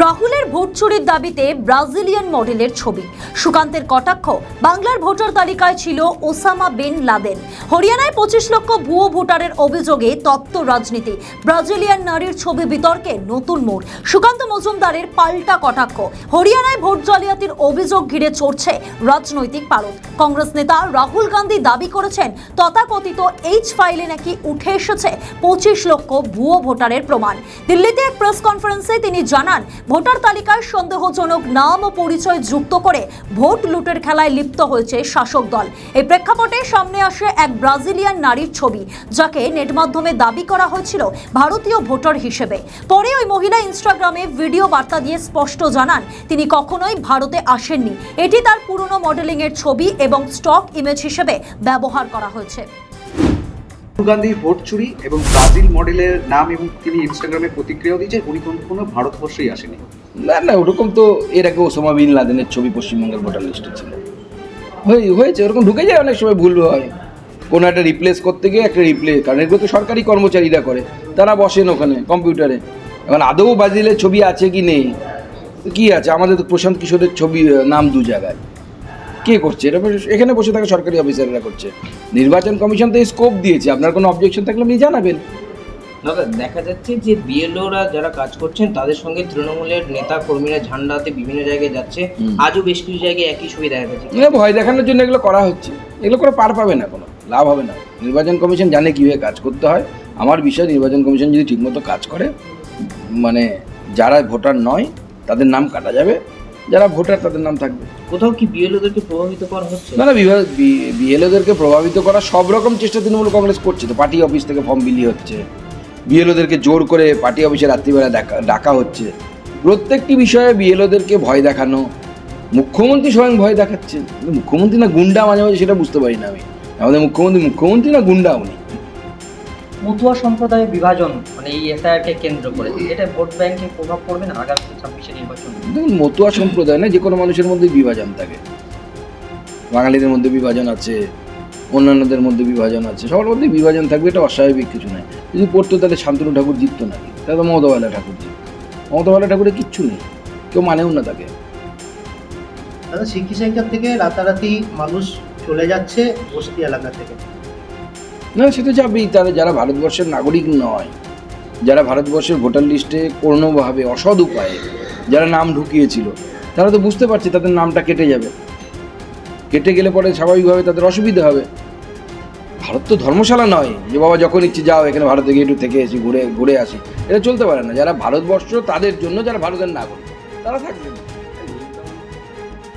রাহুলের ভোট চুরির দাবিতে ব্রাজিলিয়ান মডেলের ছবি। সুকান্তের কটাক্ষ বাংলার ভোটার তালিকায় ছিল ওসামা বিন লাদেন। হরিয়ানায় পঁচিশ লক্ষ ভুয়ো ভোটারের অভিযোগে তপ্ত রাজনীতি। ব্রাজিলিয়ান নারীর ছবি বিতর্কে নতুন মোড়। সুকান্ত মজুমদারের পাল্টা কটাক্ষ। হরিয়ানায় ভোট জালিয়াতির অভিযোগ ঘিরে চড়ছে রাজনৈতিক পারদ। কংগ্রেস নেতা রাহুল গান্ধী দাবি করেছেন, তথাকথিত এইচ ফাইলে নাকি উঠে এসেছে পঁচিশ লক্ষ ভুয়ো ভোটারের প্রমাণ। দিল্লিতে এক প্রেস কনফারেন্সে তিনি জানান ভোটার তালিকায় সন্দেহজনক নাম ও পরিচয় যুক্ত করে ভোট লুটের খেলায় লিপ্ত হয়েছে শাসক দল। এই প্রেক্ষাপটে সামনে আসে এক ব্রাজিলিয়ান নারীর ছবি, যাকে নেট মাধ্যমে দাবি করা হয়েছিল ভারতীয় ভোটার হিসেবে। পরে ওই মহিলা ইনস্টাগ্রামে ভিডিও বার্তা দিয়ে স্পষ্ট জানান, তিনি কখনোই ভারতে আসেননি। এটি তার পুরনো মডেলিং এর ছবি এবং স্টক ইমেজ হিসেবে ব্যবহার করা হয়েছে। গান্ধীর ভোট চুরি এবং ব্রাজিল মডেলের নাম এবং তিনি ইনস্টাগ্রামে প্রতিক্রিয়াও দিয়েছেন, উনি কোনো কোনো ভারতবর্ষেই আসেনি না না, ওরকম তো এর আগে ওসামা বিন লাদেনের ছবি পশ্চিমবঙ্গের ভোটার লিস্টে ছিল। হয়ে হয়েছে, ওরকম ঢুকে যায়, অনেক সময় ভুল হয়। কোনো একটা রিপ্লেস করতে গিয়ে একটা রিপ্লেস কারণ এগুলো তো সরকারি কর্মচারীরা করে। তারা বসেন ওখানে কম্পিউটারে। এখন আদৌ ব্রাজিলের ছবি আছে কি নেই? কি আছে? আমাদের তো প্রশান্ত কিশোরের ছবি, নাম দু জায়গায়। কে করছে? এটা এখানে বসে থাকা সরকারি অফিসাররা করছে। নির্বাচন কমিশন তো স্কোপ দিয়েছে। আপনার কোনো অবজেকশন থাকলে আপনি জানাবেন। দাদা দেখা যাচ্ছে যে বিএলওরা যারা কাজ করছেন তাদের সঙ্গে তৃণমূলের নেতা কর্মীরা ঝান্ডা হাতে বিভিন্ন জায়গায় যাচ্ছে। আজও বেশ কিছু জায়গায় একই ছবি দেখা মানে ভয় দেখানোর জন্য এগুলো করা হচ্ছে। এগুলো করে পার পাবে না কোনো। লাভ হবে না। নির্বাচন কমিশন জানে কীভাবে কাজ করতে হয়। আমার বিষয় নির্বাচন কমিশন যদি ঠিকমতো কাজ করে মানে যারা ভোটার নয় তাদের নাম কাটা যাবে। যারা ভোটার তাদের নাম থাকবে। কোথাও কি বিএলওদেরকে প্রভাবিত করা হচ্ছে? না না বিএলওদেরকে প্রভাবিত করা সব রকম চেষ্টা তৃণমূল কংগ্রেস করছে তো। পার্টি অফিস থেকে ফর্ম বিলি হচ্ছে। বিএলওদেরকে জোর করে পার্টি অফিসে রাত্রিবেলা ডাকা ডাকা হচ্ছে। প্রত্যেকটি বিষয়ে বিএলওদেরকে ভয় দেখানো। মুখ্যমন্ত্রী স্বয়ং ভয় দেখাচ্ছে মুখ্যমন্ত্রী না গুন্ডা মাঝে মাঝে সেটা বুঝতে পারি না আমি। আমাদের মুখ্যমন্ত্রী মুখ্যমন্ত্রী না গুন্ডা উনি? মতুয়া সম্প্রদায়ের বিভাজন মানে এই এসআইআরকে কেন্দ্র করে এটা ভোট ব্যাংকে প্রভাব পড়বে না আগামী ছাব্বিশে নির্বাচন? দেখুন মতুয়া সম্প্রদায় না যে কোনো মানুষের মধ্যে বিভাজন থাকে। বাঙালিদের মধ্যে বিভাজন আছে অন্যান্যদের মধ্যে বিভাজন আছে সবার মধ্যে বিভাজন থাকবে এটা অস্বাভাবিক কিছু নয়। যদি পড়তো তাহলে শান্তনু ঠাকুর জিততো নাকি? তাহলে তো মমতাবালা ঠাকুর জিত মমতাবালা ঠাকুরের কিচ্ছু নেই কেউ মানেও না তাকে। দাদা সিকি সেন্টার থেকে রাতারাতি মানুষ চলে যাচ্ছে বস্তি এলাকা থেকে। না, সে তো যাবেই। তারা যারা ভারতবর্ষের নাগরিক নয়, যারা ভারতবর্ষের ভোটার লিস্টে কোনোভাবে অসৎ উপায়ে যারা নাম ঢুকিয়েছিল, তারা তো বুঝতে পারছে তাদের নামটা কেটে যাবে। কেটে গেলে পরে স্বাভাবিকভাবে তাদের অসুবিধা হবে। ভারত তো ধর্মশালা নয় যে বাবা যখন ইচ্ছে যাও এখানে ভারতে গিয়ে একটু থেকে এসি ঘুরে ঘুরে আসি। এটা চলতে পারে না। যারা ভারতবর্ষ তাদের জন্য, যারা ভারতের নাগরিক, তারা থাকবে